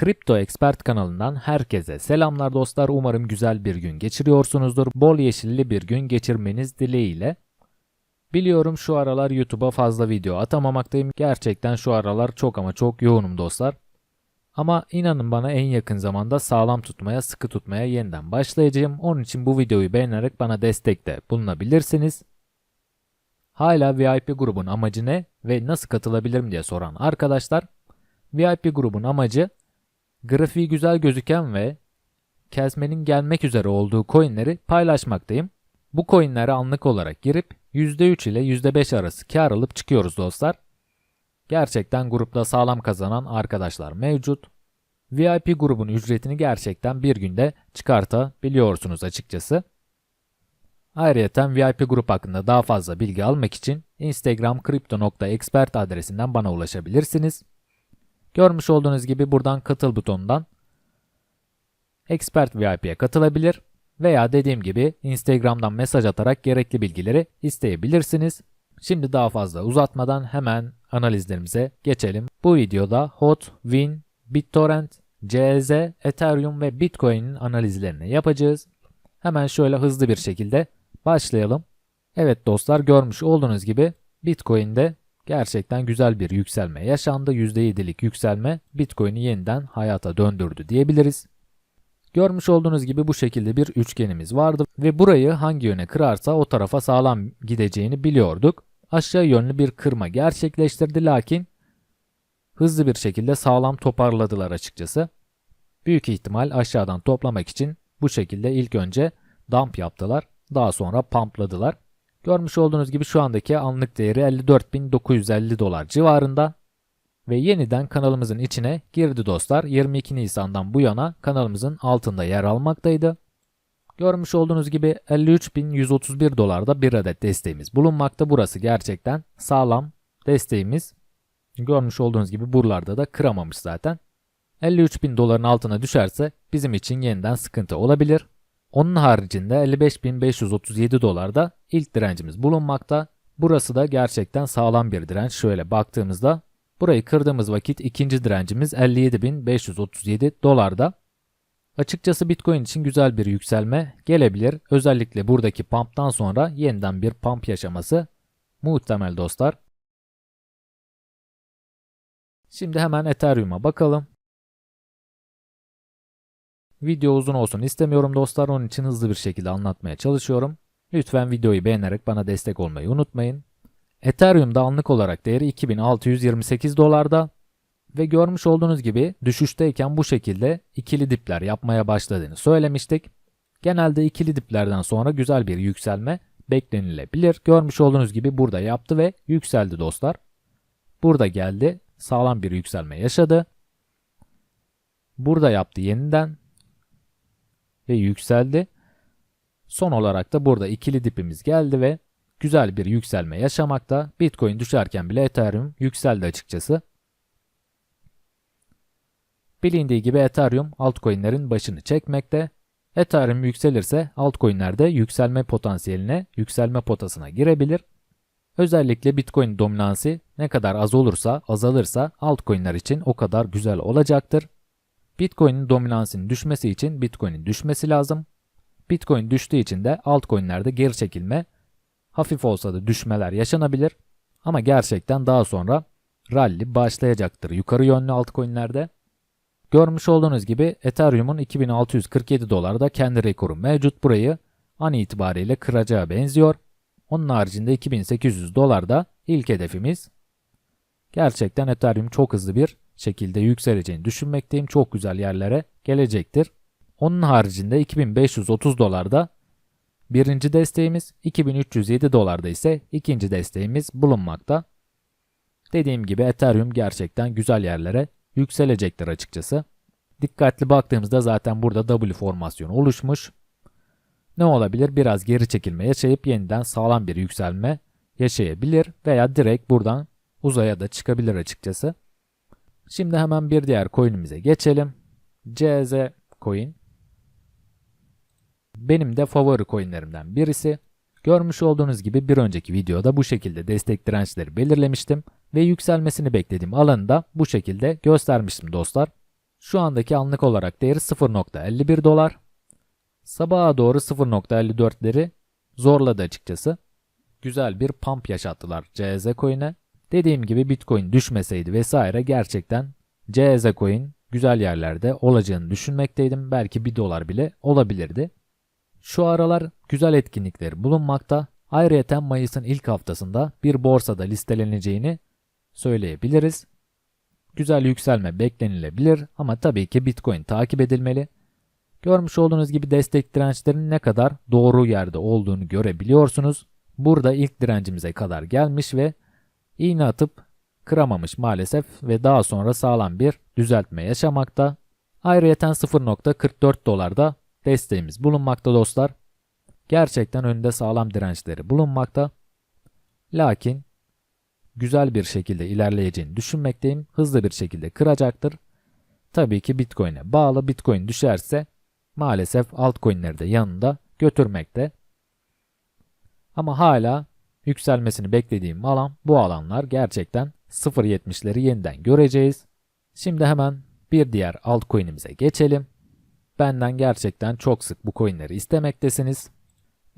Kripto Expert kanalından herkese selamlar dostlar. Umarım güzel bir gün geçiriyorsunuzdur. Bol yeşilli bir gün geçirmeniz dileğiyle. Biliyorum şu aralar YouTube'a fazla video atamamaktayım. Gerçekten şu aralar çok ama çok yoğunum dostlar. Ama inanın bana en yakın zamanda sağlam tutmaya, sıkı tutmaya yeniden başlayacağım. Onun için bu videoyu beğenerek bana destekte bulunabilirsiniz. Hala VIP grubun amacı ne ve nasıl katılabilirim diye soran arkadaşlar. VIP grubun amacı grafiği güzel gözüken ve kesmenin gelmek üzere olduğu coinleri paylaşmaktayım. Bu coinlere anlık olarak girip %3 ile %5 arası kar alıp çıkıyoruz dostlar. Gerçekten grupta sağlam kazanan arkadaşlar mevcut. VIP grubun ücretini gerçekten bir günde çıkartabiliyorsunuz açıkçası. Ayrıca VIP grup hakkında daha fazla bilgi almak için Instagram crypto.expert adresinden bana ulaşabilirsiniz. Görmüş olduğunuz gibi buradan katıl butonundan Expert VIP'ye katılabilir veya dediğim gibi Instagram'dan mesaj atarak gerekli bilgileri isteyebilirsiniz. Şimdi daha fazla uzatmadan hemen analizlerimize geçelim. Bu videoda HOT, WIN, BitTorrent, CZ, Ethereum ve Bitcoin'in analizlerini yapacağız. Hemen şöyle hızlı bir şekilde başlayalım. Evet dostlar görmüş olduğunuz gibi Bitcoin'de gerçekten güzel bir yükselme yaşandı. %7'lik yükselme Bitcoin'i yeniden hayata döndürdü diyebiliriz. Görmüş olduğunuz gibi bu şekilde bir üçgenimiz vardı ve burayı hangi yöne kırarsa o tarafa sağlam gideceğini biliyorduk. Aşağı yönlü bir kırma gerçekleştirdi lakin hızlı bir şekilde sağlam toparladılar açıkçası. Büyük ihtimal aşağıdan toplamak için bu şekilde ilk önce dump yaptılar. Daha sonra pumpladılar. Görmüş olduğunuz gibi şu andaki anlık değeri 54.950 dolar civarında. Ve yeniden kanalımızın içine girdi dostlar. 22 Nisan'dan bu yana kanalımızın altında yer almaktaydı. Görmüş olduğunuz gibi 53.131 dolarda bir adet desteğimiz bulunmakta. Burası gerçekten sağlam desteğimiz. Görmüş olduğunuz gibi buralarda da kıramamış zaten. 53.000 doların altına düşerse bizim için yeniden sıkıntı olabilir. Onun haricinde 55.537 dolarda ilk direncimiz bulunmakta. Burası da gerçekten sağlam bir direnç. Şöyle baktığımızda burayı kırdığımız vakit ikinci direncimiz 57.537 dolarda. Açıkçası Bitcoin için güzel bir yükselme gelebilir. Özellikle buradaki pump'tan sonra yeniden bir pump yaşaması muhtemel dostlar. Şimdi hemen Ethereum'a bakalım. Video uzun olsun istemiyorum dostlar. Onun için hızlı bir şekilde anlatmaya çalışıyorum. Lütfen videoyu beğenerek bana destek olmayı unutmayın. Ethereum'da anlık olarak değeri 2628 dolarda ve görmüş olduğunuz gibi düşüşteyken bu şekilde ikili dipler yapmaya başladığını söylemiştik. Genelde ikili diplerden sonra güzel bir yükselme beklenilebilir. Görmüş olduğunuz gibi burada yaptı ve yükseldi dostlar. Burada geldi, sağlam bir yükselme yaşadı. Burada yaptı yeniden ve yükseldi. Son olarak da burada ikili dipimiz geldi ve güzel bir yükselme yaşamakta. Bitcoin düşerken bile Ethereum yükseldi açıkçası. Bilindiği gibi Ethereum altcoin'lerin başını çekmekte. Ethereum yükselirse altcoin'ler de yükselme potansiyeline, yükselme potasına girebilir. Özellikle Bitcoin dominansı ne kadar az olursa, azalırsa altcoin'ler için o kadar güzel olacaktır. Bitcoin'in dominansının düşmesi için Bitcoin'in düşmesi lazım. Bitcoin düştüğü için de altcoin'lerde geri çekilme, hafif olsa da düşmeler yaşanabilir. Ama gerçekten daha sonra rally başlayacaktır yukarı yönlü altcoin'lerde. Görmüş olduğunuz gibi Ethereum'un 2647 dolarda kendi rekoru mevcut. Burayı an itibariyle kıracağı benziyor. Onun haricinde 2800 dolarda ilk hedefimiz. Gerçekten Ethereum çok hızlı bir şekilde yükseleceğini düşünmekteyim. Çok güzel yerlere gelecektir. Onun haricinde 2530 dolarda birinci desteğimiz, 2307 dolarda ise ikinci desteğimiz bulunmakta. Dediğim gibi Ethereum gerçekten güzel yerlere yükselecektir açıkçası. Dikkatli baktığımızda zaten burada W formasyonu oluşmuş. Ne olabilir? Biraz geri çekilme yaşayıp yeniden sağlam bir yükselme yaşayabilir veya direkt buradan uzaya da çıkabilir açıkçası. Şimdi hemen bir diğer coin'imize geçelim. CZ coin. Benim de favori coinlerimden birisi. Görmüş olduğunuz gibi bir önceki videoda bu şekilde destek dirençleri belirlemiştim ve yükselmesini beklediğim alanı da bu şekilde göstermiştim dostlar. Şu andaki anlık olarak değeri 0.51 dolar. Sabaha doğru 0.54'leri zorladı açıkçası. Güzel bir pump yaşattılar CZ coin'e. Dediğim gibi Bitcoin düşmeseydi vesaire gerçekten CZ coin güzel yerlerde olacağını düşünmekteydim. Belki 1 dolar bile olabilirdi. Şu aralar güzel etkinlikleri bulunmakta. Ayrıca Mayıs'ın ilk haftasında bir borsada listeleneceğini söyleyebiliriz. Güzel yükselme beklenilebilir ama tabii ki Bitcoin takip edilmeli. Görmüş olduğunuz gibi destek dirençlerin ne kadar doğru yerde olduğunu görebiliyorsunuz. Burada ilk direncimize kadar gelmiş ve iğne atıp kıramamış maalesef ve daha sonra sağlam bir düzeltme yaşamakta. Ayrıyeten 0.44 dolarda desteğimiz bulunmakta dostlar. Gerçekten önünde sağlam dirençleri bulunmakta. Lakin güzel bir şekilde ilerleyeceğini düşünmekteyim. Hızlı bir şekilde kıracaktır. Tabii ki Bitcoin'e bağlı. Bitcoin düşerse maalesef altcoin'leri de yanında götürmekte. Ama hala yükselmesini beklediğim alan bu alanlar gerçekten 0.70'leri yeniden göreceğiz. Şimdi hemen bir diğer altcoin'imize geçelim. Benden gerçekten çok sık bu coin'leri istemektesiniz.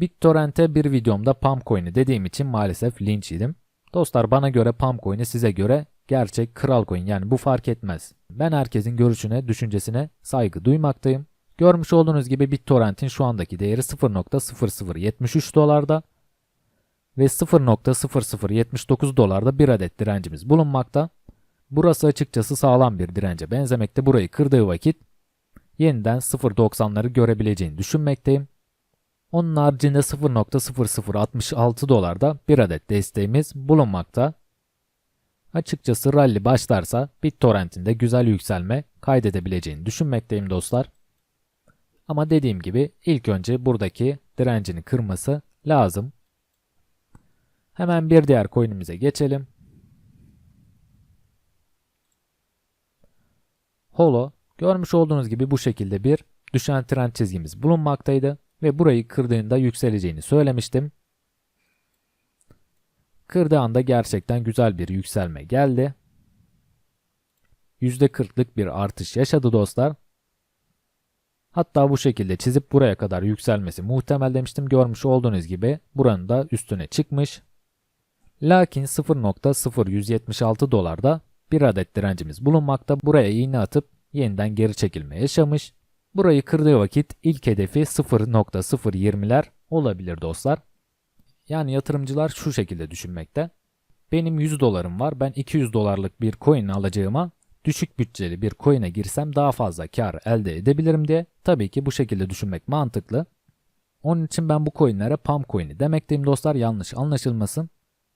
BitTorrent'e bir videomda Pump coin'i dediğim için maalesef linç yedim. Dostlar bana göre Pump coin'i size göre gerçek kral coin yani bu fark etmez. Ben herkesin görüşüne, düşüncesine saygı duymaktayım. Görmüş olduğunuz gibi BitTorrent'in şu andaki değeri 0.0073 dolarda ve 0.0079 dolarda bir adet direncimiz bulunmakta. Burası açıkçası sağlam bir dirence benzemekte. Burayı kırdığı vakit yeniden 0.90'ları görebileceğini düşünmekteyim. Onun haricinde 0.0066 dolarda bir adet desteğimiz bulunmakta. Açıkçası rally başlarsa BitTorrent'in de güzel yükselme kaydedebileceğini düşünmekteyim dostlar. Ama dediğim gibi ilk önce buradaki direncini kırması lazım. Hemen bir diğer coin'imize geçelim. Holo görmüş olduğunuz gibi bu şekilde bir düşen trend çizgimiz bulunmaktaydı ve burayı kırdığında yükseleceğini söylemiştim. Kırdığı anda gerçekten güzel bir yükselme geldi. %40'lık bir artış yaşadı dostlar. Hatta bu şekilde çizip buraya kadar yükselmesi muhtemel demiştim. Görmüş olduğunuz gibi buranın da üstüne çıkmış. Lakin 0.0176 dolarda bir adet direncimiz bulunmakta. Buraya iğne atıp yeniden geri çekilme yaşamış. Burayı kırdığı vakit ilk hedefi 0.020'ler olabilir dostlar. Yani yatırımcılar şu şekilde düşünmekte. Benim 100 dolarım var. Ben 200 dolarlık bir coin alacağıma düşük bütçeli bir coin'e girsem daha fazla kar elde edebilirim diye. Tabii ki bu şekilde düşünmek mantıklı. Onun için ben bu coin'lere pump coin'i demekteyim dostlar. Yanlış anlaşılmasın.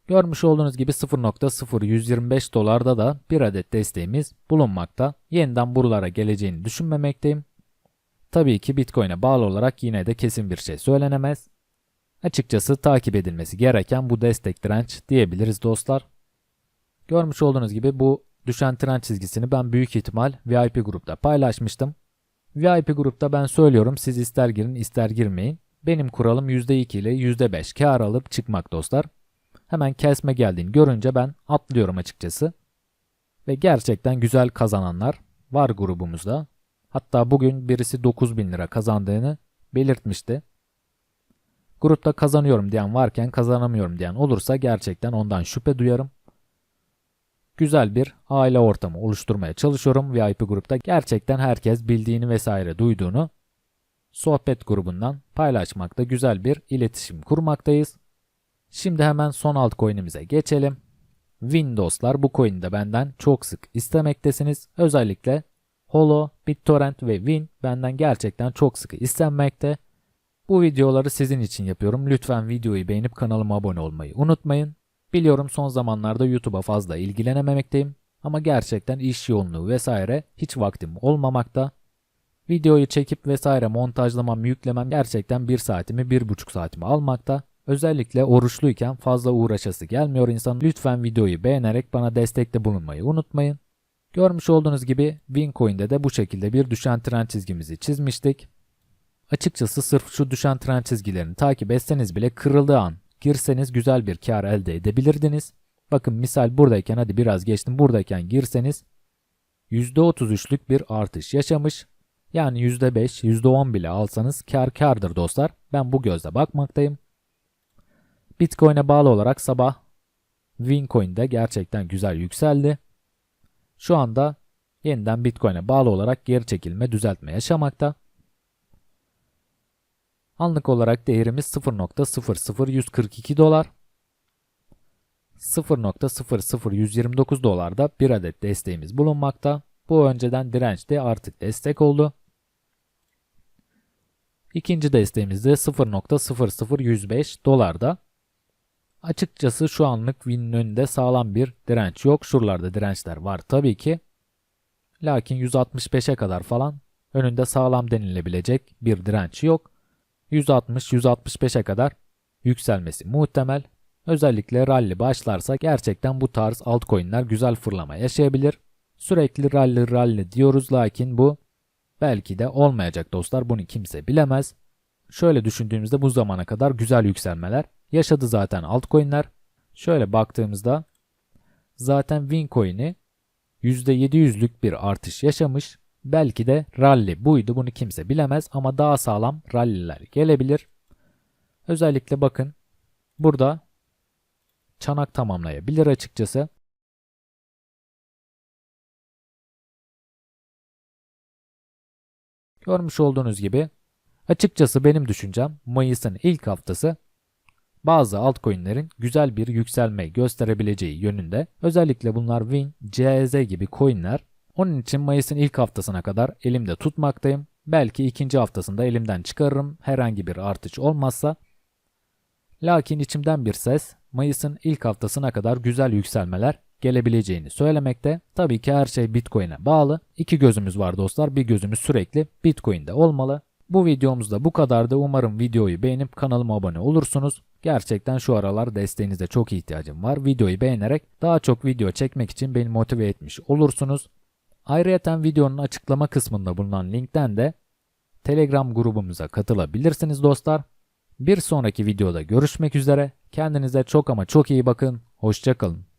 Görmüş olduğunuz gibi 0.0125 dolarda da bir adet desteğimiz bulunmakta. Yeniden buralara geleceğini düşünmemekteyim. Tabii ki Bitcoin'e bağlı olarak yine de kesin bir şey söylenemez. Açıkçası takip edilmesi gereken bu destek direnç diyebiliriz dostlar. Görmüş olduğunuz gibi bu düşen trend çizgisini ben büyük ihtimal VIP grupta paylaşmıştım. VIP grupta ben söylüyorum siz ister girin ister girmeyin. Benim kuralım %2 ile %5 kar alıp çıkmak dostlar. Hemen kesme geldiğini görünce ben atlıyorum açıkçası. Ve gerçekten güzel kazananlar var grubumuzda. Hatta bugün birisi 9000 lira kazandığını belirtmişti. Grupta kazanıyorum diyen varken kazanamıyorum diyen olursa gerçekten ondan şüphe duyarım. Güzel bir aile ortamı oluşturmaya çalışıyorum VIP grupta. Gerçekten herkes bildiğini vesaire duyduğunu sohbet grubundan paylaşmakta güzel bir iletişim kurmaktayız. Şimdi hemen son altcoin'imize geçelim. Windows'lar bu coin'i de benden çok sık istemektesiniz. Özellikle Holo, BitTorrent ve Win benden gerçekten çok sık istenmekte. Bu videoları sizin için yapıyorum. Lütfen videoyu beğenip kanalıma abone olmayı unutmayın. Biliyorum son zamanlarda YouTube'a fazla ilgilenememekteyim ama gerçekten iş yoğunluğu vesaire hiç vaktim olmamakta. Videoyu çekip vesaire montajlamam, yüklemem gerçekten 1 saatimi, 1,5 saatimi almakta. Özellikle oruçluyken fazla uğraşası gelmiyor insan. Lütfen videoyu beğenerek bana destekte bulunmayı unutmayın. Görmüş olduğunuz gibi Wincoin'de de bu şekilde bir düşen trend çizgimizi çizmiştik. Açıkçası sırf şu düşen trend çizgilerini takip etseniz bile kırıldığı an girseniz güzel bir kar elde edebilirdiniz. Bakın misal buradayken hadi biraz geçtim buradayken girseniz %33'lük bir artış yaşamış. Yani %5, %10 bile alsanız kar kardır dostlar. Ben bu gözle bakmaktayım. Bitcoin'e bağlı olarak sabah Wincoin'de gerçekten güzel yükseldi. Şu anda yeniden Bitcoin'e bağlı olarak geri çekilme, düzeltme yaşamakta. Anlık olarak değerimiz 0.00142 dolar. 0.00129 dolarda bir adet desteğimiz bulunmakta. Bu önceden dirençti artık destek oldu. İkinci desteğimiz de 0.00105 dolarda. Açıkçası şu anlık Win'in önünde sağlam bir direnç yok. Şuralarda dirençler var tabii ki. Lakin 165'e kadar falan önünde sağlam denilebilecek bir direnç yok. 160-165'e kadar yükselmesi muhtemel. Özellikle rally başlarsa gerçekten bu tarz altcoin'ler güzel fırlama yaşayabilir. Sürekli rally rally diyoruz lakin bu belki de olmayacak dostlar bunu kimse bilemez. Şöyle düşündüğümüzde bu zamana kadar güzel yükselmeler yaşadı zaten altcoin'ler. Şöyle baktığımızda zaten Wincoin'i %700'lük bir artış yaşamış. Belki de rally buydu bunu kimse bilemez ama daha sağlam ralliler gelebilir. Özellikle bakın burada çanak tamamlayabilir açıkçası. Görmüş olduğunuz gibi açıkçası benim düşüncem Mayıs'ın ilk haftası bazı altcoin'lerin güzel bir yükselme gösterebileceği yönünde. Özellikle bunlar Win, CZ gibi coin'ler. Onun için Mayıs'ın ilk haftasına kadar elimde tutmaktayım. Belki ikinci haftasında elimden çıkarırım herhangi bir artış olmazsa. Lakin içimden bir ses Mayıs'ın ilk haftasına kadar güzel yükselmeler gelebileceğini söylemekte. Tabii ki her şey Bitcoin'e bağlı. İki gözümüz var dostlar. Bir gözümüz sürekli Bitcoin'de olmalı. Bu videomuz da bu kadardı. Umarım videoyu beğenip kanalıma abone olursunuz. Gerçekten şu aralar desteğinize çok ihtiyacım var. Videoyu beğenerek daha çok video çekmek için beni motive etmiş olursunuz. Ayrıca videonun açıklama kısmında bulunan linkten de Telegram grubumuza katılabilirsiniz dostlar. Bir sonraki videoda görüşmek üzere. Kendinize çok ama çok iyi bakın. Hoşçakalın.